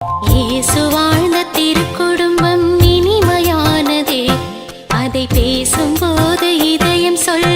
இயேசு வாழ்ந்த திருக்குடும்பம் இனிமையானதே. அதை பேசும்போது இதயம் சொல்ல